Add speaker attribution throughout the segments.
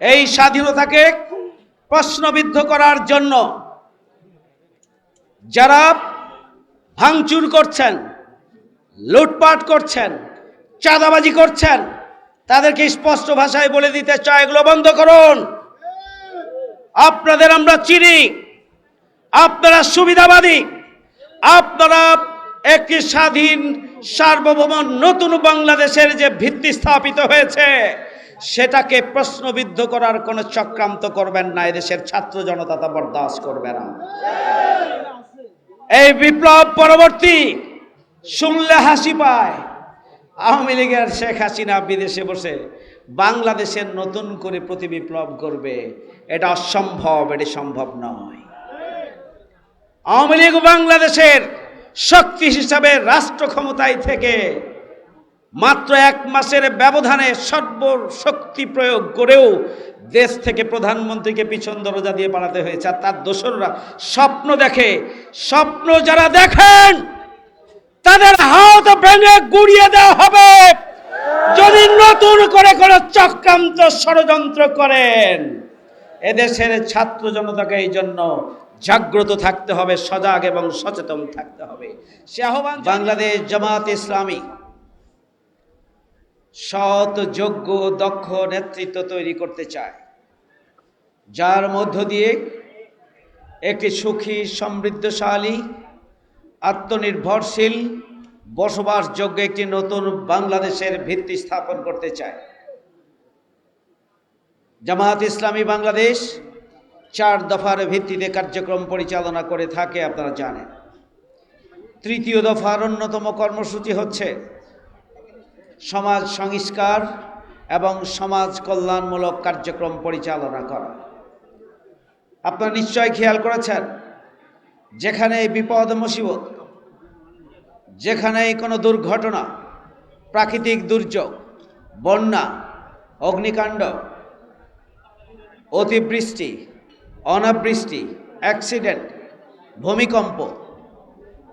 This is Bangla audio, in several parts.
Speaker 1: এই স্বাধীনতাকে প্রশ্নবিদ্ধ করার জন্য যারা ভাঙচুর করছেন, লুটপাট করছেন, চাঁদাবাজি করছেন, তাদেরকে স্পষ্ট ভাষায় বলে দিতে চাই, এগুলো বন্ধ করুন। আপনাদের আমরা চিনি, আপনারা সুবিধাবাদী, আপনারা একটি স্বাধীন, সার্বভৌম, নতুন বাংলাদেশের যে ভিত্তি স্থাপিত হয়েছে। সেটাকে প্রশ্নবিদ্ধ করার কোনো চক্রান্ত করবেন না এদেশের ছাত্র জনতা তা বরদাস্ত করবে না। এই বিপ্লব পরবর্তী শুনলে হাসি পায়। আওয়ামী লীগের শেখ হাসিনা বিদেশে বসে বাংলাদেশের নতুন করে প্রতি বিপ্লব করবে। এটা অসম্ভব, এটি সম্ভব নয়। আওয়ামী লীগ বাংলাদেশের শক্তি হিসাবে রাষ্ট্র ক্ষমতায় থেকে মাত্র এক মাসের ব্যবধানে সর্বশক্তি প্রয়োগ করেও দেশ থেকে প্রধানমন্ত্রীকে পিছন দরজা দিয়ে পালাতে হয়েছে। আর তার দোসররা স্বপ্ন দেখে, স্বপ্ন যারা দেখেন, তাদের হাত ভেঙে গুড়িয়ে দেওয়া হবে। যদি নতুন করে কোনো চক্রান্ত ষড়যন্ত্র করেন, এদেশের ছাত্র জনতাকে এই জন্য জাগ্রত থাকতে হবে, সজাগ এবং সচেতন থাকতে হবে। সে আহ্বান বাংলাদেশ জামাত ইসলামী। সৎ, যোগ্য দক্ষ নেতৃত্ব তৈরি করতে চায়। যার মধ্য দিয়ে একটি সুখী, সমৃদ্ধশালী, আত্মনির্ভরশীল, বসবাসযোগ্য একটি নতুন বাংলাদেশের ভিত্তি স্থাপন করতে চায়। জামাত ইসলামী বাংলাদেশ চার দফার ভিত্তিতে কার্যক্রম পরিচালনা করে থাকে, আপনারা জানেন। তৃতীয় দফার অন্যতম কর্মসূচি হচ্ছে সমাজ সংস্কার এবং সমাজ কল্যাণমূলক কার্যক্রম পরিচালনা করা। আপনারা নিশ্চয় খেয়াল করেছেন, যেখানে বিপদ মুসিবত, যেখানেই কোনো দুর্ঘটনা, প্রাকৃতিক দুর্যোগ, বন্যা, অগ্নিকাণ্ড, অতিবৃষ্টি, অনাবৃষ্টি, অ্যাক্সিডেন্ট, ভূমিকম্প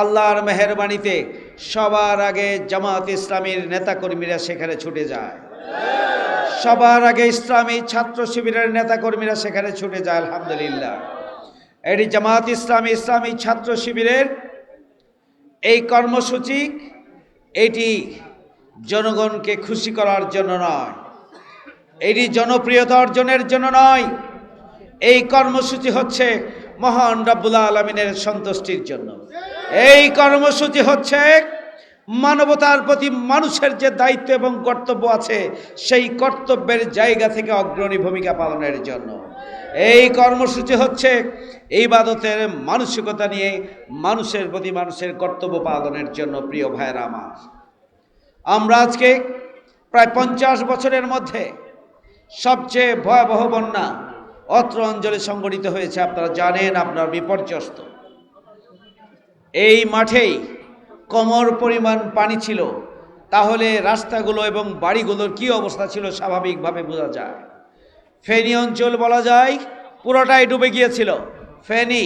Speaker 1: আল্লাহর মেহরবানিতে সবার আগে জামাত ইসলামীর নেতাকর্মীরা সেখানে ছুটে যায়। সবার আগে ইসলামী ছাত্র শিবিরের নেতাকর্মীরা সেখানে ছুটে যায়, আলহামদুলিল্লাহ। এটি জামাত ইসলামী ইসলামী ছাত্র শিবিরের এই কর্মসূচি, এটি জনগণকে খুশি করার জন্য নয়। এটি জনপ্রিয়তা অর্জনের জন্য নয়। এই কর্মসূচি হচ্ছে মহান রাব্বুল আলমিনের সন্তুষ্টির জন্য। এই কর্মসূচি হচ্ছে মানবতার প্রতি মানুষের যে দায়িত্ব এবং কর্তব্য আছে, সেই কর্তব্যের জায়গা থেকে অগ্রণী ভূমিকা পালনের জন্য। এই কর্মসূচি হচ্ছে এই বাদতের মানসিকতা নিয়ে মানুষের প্রতি মানুষের কর্তব্য পালনের জন্য, প্রিয় ভাইয়েরা আমার। আমরা আজকে প্রায় পঞ্চাশ বছরের মধ্যে সবচেয়ে ভয়াবহ বন্যা অত্র অঞ্চলে সংগঠিত হয়েছে, আপনারা জানেন, আপনার বিপর্যস্ত। এই মাঠেই কমর পরিমাণ পানি ছিল, তাহলে রাস্তাগুলো এবং বাড়িগুলোর কি অবস্থা ছিল স্বাভাবিকভাবে বোঝা যায়। ফেনী অঞ্চল বলা যায়, পুরোটাই ডুবে গিয়েছিল। ফেনী,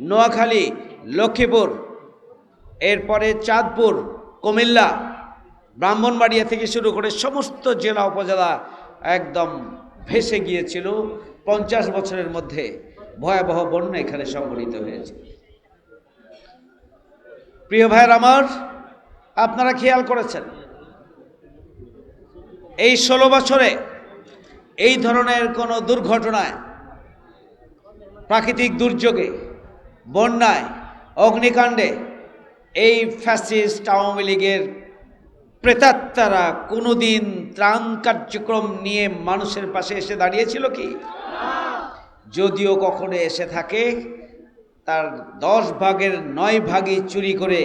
Speaker 1: নোয়াখালী, লক্ষ্মীপুর, এরপরে চাঁদপুর, কুমিল্লা, ব্রাহ্মণবাড়িয়া থেকে শুরু করে সমস্ত জেলা, উপজেলা একদম ভেসে গিয়েছিল। পঞ্চাশ বছরের মধ্যে ভয়াবহ বন্যা এখানে সংঘটিত হয়েছে। প্রিয় ভাইয়ের আমার, আপনারা খেয়াল করেছেন? এই ষোলো বছরে এই ধরনের কোনো দুর্ঘটনায়, প্রাকৃতিক দুর্যোগে, বন্যায়, অগ্নিকাণ্ডে এই ফ্যাসিস্ট আওয়ামী লীগের প্রেতাত্মারা কোনোদিন ত্রাণ কার্যক্রম নিয়ে মানুষের পাশে এসে দাঁড়িয়েছিল কি? যদিও কখনো এসে থাকে, তার দশ ভাগের নয় ভাগই চুরি করে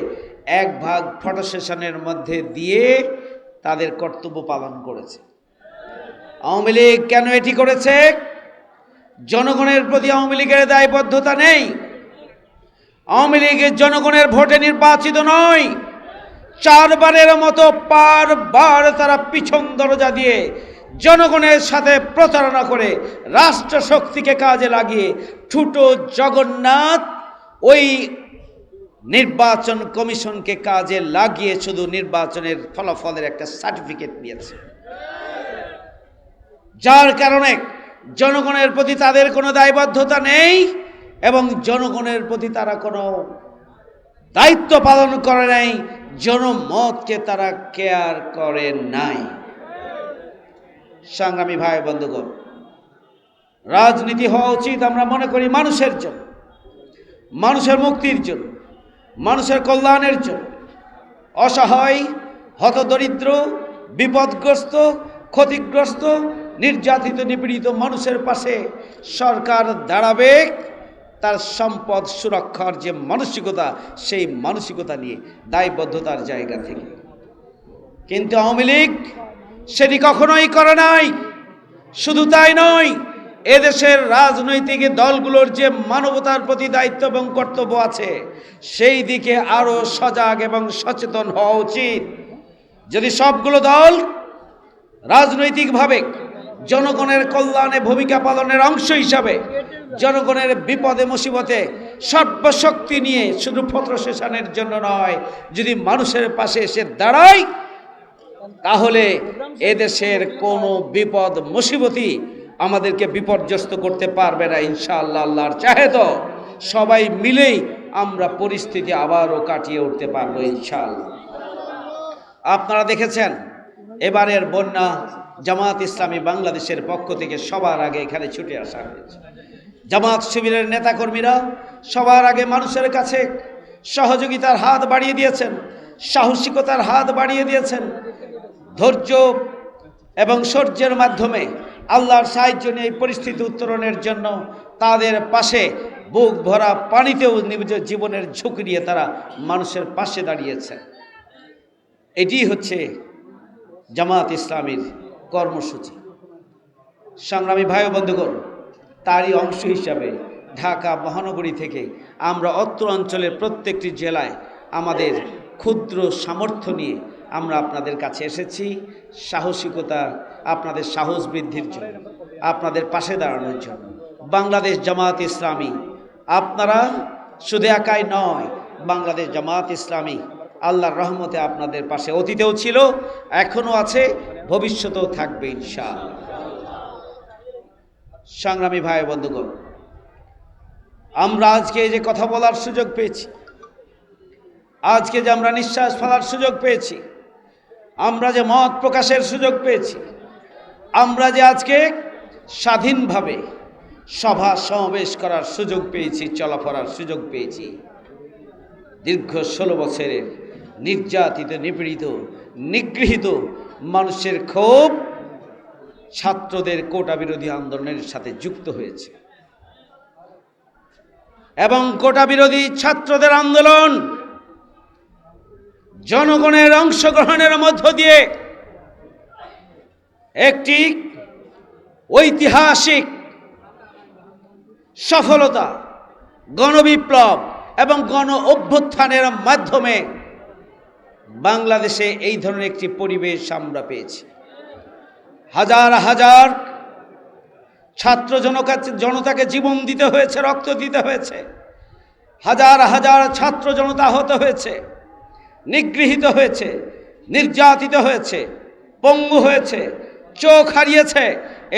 Speaker 1: এক ভাগ ফটো সেশনের মধ্যে দিয়ে তাদের কর্তব্য পালন করেছে। আওয়ামী লীগ কেন এটি করেছে? জনগণের প্রতি আওয়ামী লীগের দায়বদ্ধতা নেই। আওয়ামী লীগের জনগণের ভোটে নির্বাচিত নয়। চারবারের মতো বারবার তারা পিছন দরজা দিয়ে জনগণের সাথে প্রতারণা করে রাষ্ট্র শক্তিকে কাজে লাগিয়ে ঠুটো জগন্নাথ ওই নির্বাচন কমিশনকে কাজে লাগিয়ে শুধু নির্বাচনের ফলাফলের একটা সার্টিফিকেট নিয়েছে। যার কারণে জনগণের প্রতি তাদের কোনো দায়বদ্ধতা নেই এবং জনগণের প্রতি তারা কোনো দায়িত্ব পালন করে নাই, জনমতকে তারা কেয়ার করে নাই। সংগ্রামী ভাই, বন্ধুগণ, রাজনীতি হওয়া উচিত আমরা মনে করি মানুষের জন্য, মানুষের মুক্তির জন্য, মানুষের কল্যাণের জন্য। অসহায়, হতদরিদ্র, বিপদগ্রস্ত, ক্ষতিগ্রস্ত, নির্যাতিত, নিপীড়িত মানুষের পাশে সরকার দাঁড়াবে, তার সম্পদ সুরক্ষার যে মানসিকতা, সেই মানসিকতা নিয়ে দায়বদ্ধতার জায়গা থেকে। কিন্তু আওয়ামী লীগ সেটি কখনোই করে নাই। শুধু তাই নয়, এদেশের রাজনৈতিক দলগুলোর যে মানবতার প্রতি দায়িত্ব এবং কর্তব্য আছে, সেই দিকে আরও সজাগ এবং সচেতন হওয়া উচিত। যদি সবগুলো দল রাজনৈতিকভাবে জনগণের কল্যাণে, ভূমিকা পালনের অংশ হিসাবে জনগণের বিপদে, মুসিবতে সর্বশক্তি নিয়ে শুধু পত্র শেষানের জন্য নয়, যদি মানুষের পাশে এসে দাঁড়ায় তাহলে এদেশের কোনো বিপদ, মুসিবতই আমাদেরকে বিপর্যস্ত করতে পারবে না, ইনশাআল্লাহ, আল্লাহর চাহে তো। সবাই মিলেই আমরা পরিস্থিতি আবারও কাটিয়ে উঠতে পারব, ইনশাআল্লাহ। আপনারা দেখেছেন, এবারের বন্যা জামাত ইসলামী বাংলাদেশের পক্ষ থেকে সবার আগে এখানে ছুটে আসা হয়েছে। জামাত শিবিরের নেতাকর্মীরা সবার আগে মানুষের কাছে সহযোগিতার হাত বাড়িয়ে দিয়েছেন, সাহসিকতার হাত বাড়িয়ে দিয়েছেন ধৈর্য এবং সৌর্যের মাধ্যমে আল্লাহর সাহায্য নিয়ে এই পরিস্থিতি উত্তরণের জন্য তাদের পাশে বুক ভরা পানিতেও নিজের জীবনের ঝুঁকি নিয়ে তারা মানুষের পাশে দাঁড়িয়েছে। এটি হচ্ছে জামাত ইসলামীর কর্মসূচি। সংগ্রামী ভাই বন্ধুগণ, তারই অংশ হিসাবে ঢাকা মহানগরী থেকে আমরা অত্র অঞ্চলের প্রত্যেকটি জেলায় আমাদের ক্ষুদ্র সামর্থ্য নিয়ে আমরা আপনাদের কাছে এসেছি। সাহসিকতা আপনাদের সাহস বৃদ্ধির জন্য, আপনাদের পাশে দাঁড়ানোর জন্য। বাংলাদেশ জামাত ইসলামী, আপনারা শুধু একাই নয়, বাংলাদেশ জামাত ইসলামী আল্লাহর রহমতে আপনাদের পাশে অতীতেও ছিল, এখনও আছে, ভবিষ্যতেও থাকবে ইনশাআল্লাহ। সংগ্রামী ভাই বন্ধুগণ, আমরা আজকে যে কথা বলার সুযোগ পেয়েছি, আজকে যে আমরা নিঃশ্বাস ফেলার সুযোগ পেয়েছি আমরা যে মত প্রকাশের সুযোগ পেয়েছি, আমরা যে আজকে স্বাধীনভাবে সভা সমাবেশ করার সুযোগ পেয়েছি, চলাফেরার সুযোগ পেয়েছি, দীর্ঘ ষোলো বছরের নির্যাতিত, নিপীড়িত, নিগৃহীত মানুষের ক্ষোভ ছাত্রদের কোটা বিরোধী আন্দোলনের সাথে যুক্ত হয়েছে। এবং কোটা বিরোধী ছাত্রদের আন্দোলন জনগণের অংশগ্রহণের মধ্য দিয়ে একটি ঐতিহাসিক সফলতা, গণবিপ্লব এবং গণ অভ্যুত্থানের মাধ্যমে বাংলাদেশে এই ধরনের একটি পরিবেশ আমরা পেয়েছি। হাজার হাজার ছাত্র জনকা জনতাকে জীবন দিতে হয়েছে, রক্ত দিতে হয়েছে। হাজার হাজার ছাত্র জনতা আহত হয়েছে। নিগৃহীত হয়েছে, নির্যাতিত হয়েছে, পঙ্গু হয়েছে, চোখ হারিয়েছে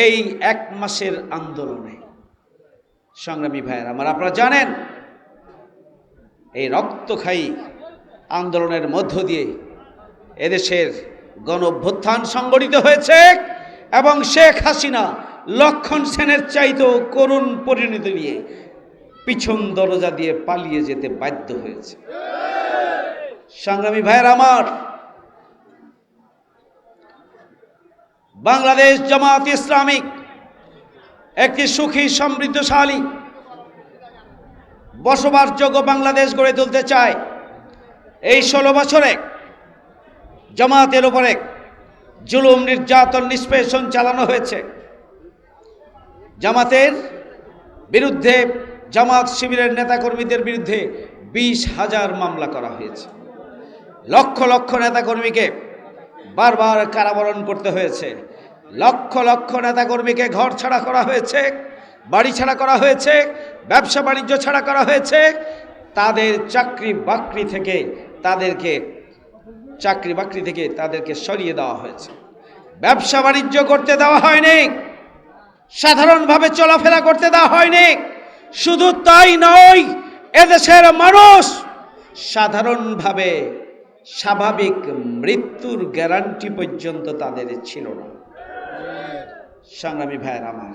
Speaker 1: এই এক মাসের আন্দোলনে। সংগ্রামী ভাইয়ের, আমার আপনারা জানেন, এই রক্তখায়ী আন্দোলনের মধ্য দিয়ে এদেশের গণ অভ্যুত্থান সংগঠিত হয়েছে এবং শেখ হাসিনা লক্ষণ সেনের চাইতেও করুণ পরিণতি নিয়ে পিছন দরজা দিয়ে পালিয়ে যেতে বাধ্য হয়েছে। সংগ্রামী ভাইয়ের আমার, বাংলাদেশ জামাত ইসলামিক একটি সুখী, সমৃদ্ধশালী, বসবাসযোগ্য বাংলাদেশ গড়ে তুলতে চায়। এই ষোলো বছরে জামাতের উপরে জুলুম, নির্যাতন, নিষ্পেষণ চালানো হয়েছে। জামাতের বিরুদ্ধে, জামাত শিবিরের নেতাকর্মীদের বিরুদ্ধে বিশ হাজার মামলা করা হয়েছে। লক্ষ লক্ষ নেতাকর্মীকে বারবার কারাবরণ করতে হয়েছে। লক্ষ লক্ষ নেতাকর্মীকে ঘর ছাড়া করা হয়েছে, বাড়ি ছাড়া করা হয়েছে, ব্যবসা বাণিজ্য ছাড়া করা হয়েছে। তাদের চাকরি বাকরি থেকে তাদেরকে, চাকরি বাকরি থেকে তাদেরকে সরিয়ে দেওয়া হয়েছে। ব্যবসা বাণিজ্য করতে দেওয়া হয়নি, সাধারণভাবে চলাফেরা করতে দেওয়া হয়নি। শুধু তাই নয়, এদেশের মানুষ সাধারণভাবে স্বাভাবিক মৃত্যুর গ্যারান্টি পর্যন্ত তাদের ছিল না। সংগ্রামী ভাইয়ের আমার।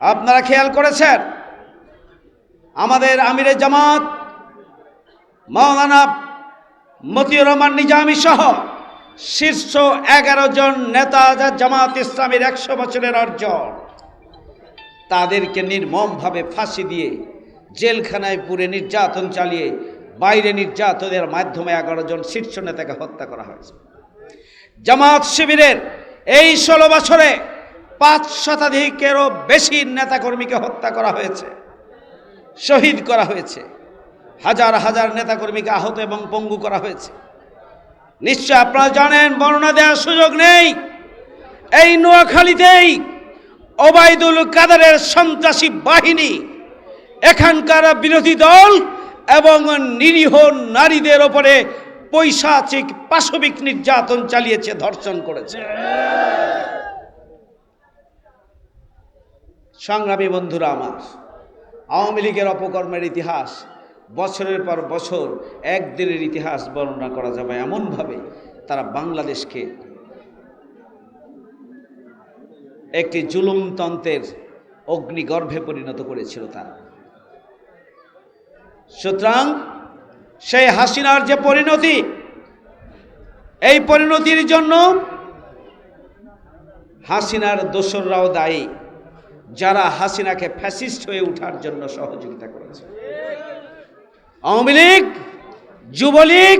Speaker 1: আপনারা খেয়াল করেছেন? আমাদের আমিরে জামাত, মাওলানা মতিউর রহমান নিজামী সহ শীর্ষ এগারো জন নেতা জামাত ইসলামের একশো বছরের অর্জন। তাদেরকে নির্মমভাবে ফাঁসি দিয়ে জেলখানায় পুরে নির্যাতন চালিয়ে বাইরে নির্যাতনের মাধ্যমে এগারো জন শীর্ষ নেতাকে হত্যা করা হয়েছে। জামাত শিবিরের এই ষোলো বছরে পাঁচ শতাধিকেরও বেশি নেতাকর্মীকে হত্যা করা হয়েছে, শহীদ করা হয়েছে, হাজার হাজার নেতাকর্মীকে আহত এবং পঙ্গু করা হয়েছে। নিশ্চয় আপনারা জানেন, বর্ণনা দেওয়ার সুযোগ নেই। এই নোয়াখালীতেই ওবায়দুল কাদারের সন্ত্রাসী বাহিনী, এখানকার বিরোধী দল এবং নিরীহ নারীদের ওপরে পৈশাচিক, পাশবিক নির্যাতন চালিয়েছে, ধর্ষণ করেছে। সংগ্রামী বন্ধুরা আমার, আওয়ামী লীগের অপকর্মের ইতিহাস বছরের পর বছর একদিনের ইতিহাস বর্ণনা করা যাবে এমনভাবে তারা বাংলাদেশকে একটি জুলুমতন্ত্রের অগ্নিগর্ভে পরিণত করেছিল তারা। সুতরাং সেই হাসিনার যে পরিণতি, এই পরিণতির জন্য হাসিনার দোসররাও দায়ী, যারা হাসিনাকে ফ্যাসিস্ট হয়ে ওঠার জন্য সহযোগিতা করেছে। আওয়ামী লীগ, যুবলীগ,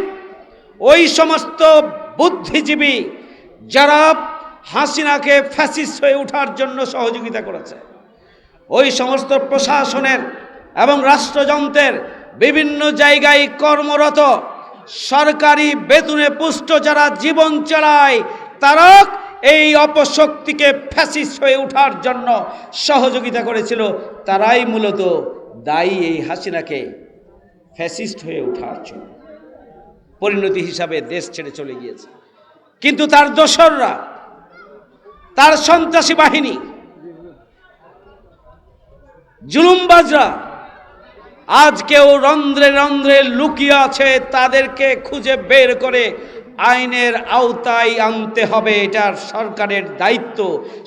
Speaker 1: ওই সমস্ত বুদ্ধিজীবী যারা হাসিনাকে ফ্যাসিস্ট হয়ে ওঠার জন্য সহযোগিতা করেছে, ওই সমস্ত প্রশাসনের এবং রাষ্ট্রযন্ত্রের বিভিন্ন জায়গায় কর্মরত সরকারি বেতনে পুষ্ট যারা জীবন চালায়, তারা এই অপশক্তিকে ফ্যাসিস্ট হয়ে ওঠার জন্য সহযোগিতা করেছিল। তারাই মূলত দায়ী এই হাসিনাকে ফ্যাসিস্ট হয়ে ওঠার জন্য। পরিণতি হিসাবে দেশ ছেড়ে চলে গিয়েছে। কিন্তু তার দোসররা, তার সন্ত্রাসী বাহিনী, জুলুমবাজরা আজকেও রন্ধ্রে রন্ধ্রে লুকিয়ে আছে তাদেরকে খুঁজে বের করে আইনের আওতায় আনতে হবে। এটার সরকারের দায়িত্ব।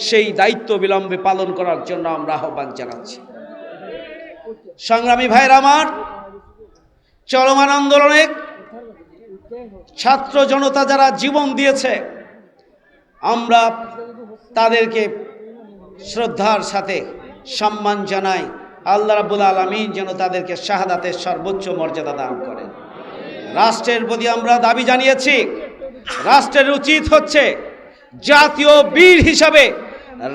Speaker 1: সেই দায়িত্ব বিলম্বে পালন করার জন্য আমরা আহ্বান জানাচ্ছি। সংগ্রামী ভাইয়ের আমার, চলমান আন্দোলনে ছাত্র জনতা যারা জীবন দিয়েছে, আমরা তাদেরকে শ্রদ্ধার সাথে সম্মান জানাই। আল্লাহ রাবুল আলমিন যেন তাদেরকে শাহাদাতের সর্বোচ্চ মর্যাদা দান করেন। রাষ্ট্রের প্রতি আমরা দাবি জানিয়েছি, রাষ্ট্রের উচিত হচ্ছে জাতীয় বীর হিসাবে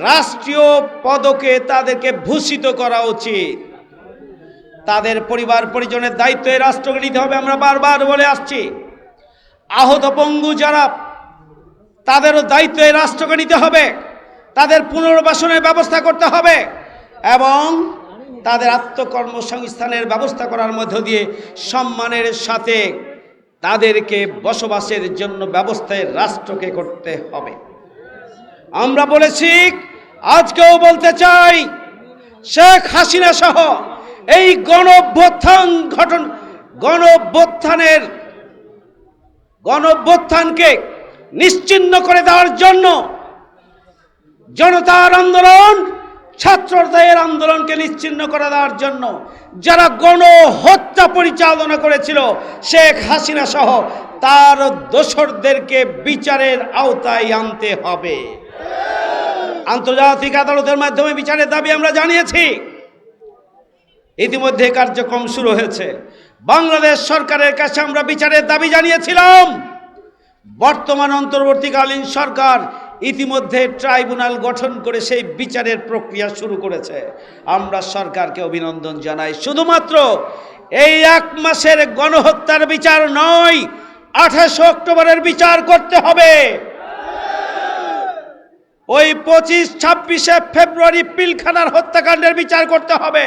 Speaker 1: রাষ্ট্রীয় পদকে তাদেরকে ভূষিত করা উচিত। তাদের পরিবার পরিজনের দায়িত্ব এই রাষ্ট্রকে নিতে হবে, আমরা বারবার বলে আসছি। আহত পঙ্গু যারা, তাদেরও দায়িত্ব এই রাষ্ট্রকে নিতে হবে, তাদের পুনর্বাসনের ব্যবস্থা করতে হবে এবং তাদের আত্মকর্মসংস্থানের ব্যবস্থা করার মধ্য দিয়ে সম্মানের সাথে তাদেরকে বসবাসের জন্য ব্যবস্থায় রাষ্ট্রকে করতে হবে। আমরা বলেছি, আজকেও বলতে চাই, শেখ হাসিনা সহ এই গণভ্যুত্থান ঘটন গণভ্যুত্থানের গণভ্যুত্থানকে নিশ্চিন্ন করে দেওয়ার জন্য জনতার আন্দোলন ছাত্রদের আন্দোলনকে নিশ্চিন্ন করে দেওয়ার জন্য যারা গণহত্যা পরিচালনা করেছিল শেখ হাসিনা সহ, তার দোসরদেরকে বিচারের আওতায় আনতে হবে। আন্তর্জাতিক আদালতের মাধ্যমে বিচারের দাবি আমরা জানিয়েছি। ইতিমধ্যে কার্যক্রম শুরু হয়েছে। বাংলাদেশ সরকারের কাছে আমরা বিচারের দাবি জানিয়েছিলাম। বর্তমান অন্তর্বর্তীকালীন সরকার ইতিমধ্যে ট্রাইব্যুনাল গঠন করে সেই বিচারের প্রক্রিয়া শুরু করেছে। আমরা সরকারকে অভিনন্দন জানাই। শুধুমাত্র এই এক মাসের গণহত্যার বিচার নয়, আঠাশে অক্টোবরের বিচার করতে হবে। ওই পঁচিশ, ছাব্বিশে ফেব্রুয়ারি পিলখানার হত্যাকাণ্ডের বিচার করতে হবে।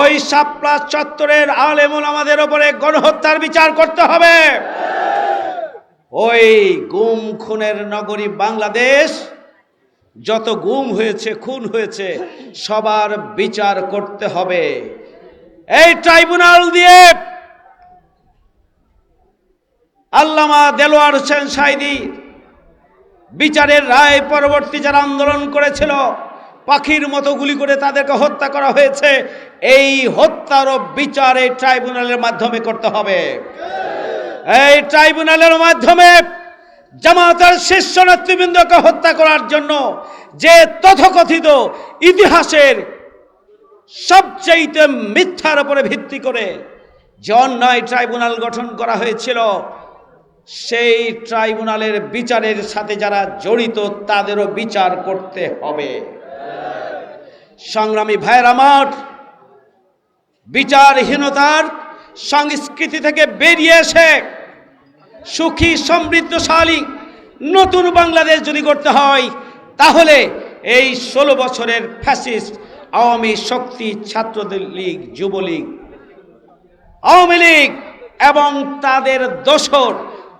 Speaker 1: ওই সাপলা চত্বরের আলেমুল আমাদের ওপরে গণহত্যার বিচার করতে হবে। ওই গুম খুনের নগরী বাংলাদেশ, যত গুম হয়েছে, খুন হয়েছে, সবার বিচার করতে হবে। এই ট্রাইব্যুনাল দিয়ে আল্লামা দেলোয়ার হোসেন সাইদি বিচারের রায় পরবর্তী যারা আন্দোলন করেছিল, পাখির মতো গুলি করে তাদেরকে হত্যা করা হয়েছে, এই হত্যারও বিচার এই ট্রাইব্যুনালের মাধ্যমে করতে হবে। এই ট্রাইব্যুনালের মাধ্যমে জামাতের শীর্ষ নেতৃবৃন্দকে হত্যা করার জন্য যে তথকথিত ইতিহাসের সবচেয়ে মিথ্যার উপরে ভিত্তি করে যে অন্যায় ট্রাইব্যুনাল গঠন করা হয়েছিল, সেই ট্রাইব্যুনালের বিচারের সাথে যারা জড়িত তাদেরও বিচার করতে হবে। সংগ্রামী ভাইয়ের আমার বিচারহীনতার সংস্কৃতি থেকে বেরিয়ে এসে সুখী, সমৃদ্ধশালী, নতুন বাংলাদেশ যদি করতে হয়, তাহলে এই ষোলো বছরের ফ্যাসিস্ট আওয়ামী শক্তি ছাত্রদের লীগ যুবলীগ, আওয়ামী লীগ এবং তাদের দোসর,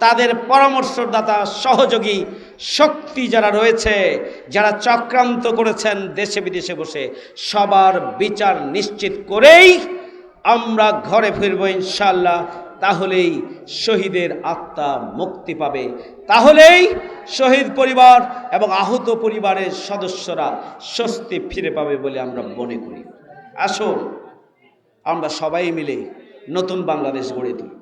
Speaker 1: তাদের পরামর্শদাতা, সহযোগী শক্তি যারা রয়েছে, যারা চক্রান্ত করেছেন দেশে বিদেশে বসে, সবার বিচার নিশ্চিত করেই আমরা ঘরে ফিরব ইনশাল্লাহ তাহলেই শহীদের আত্মা মুক্তি পাবে। তাহলেই শহীদ পরিবার এবং আহত পরিবারের সদস্যরা স্বস্তি ফিরে পাবে বলে আমরা মনে করি। আসুন, আমরা সবাই মিলে নতুন বাংলাদেশ গড়ে তুলি।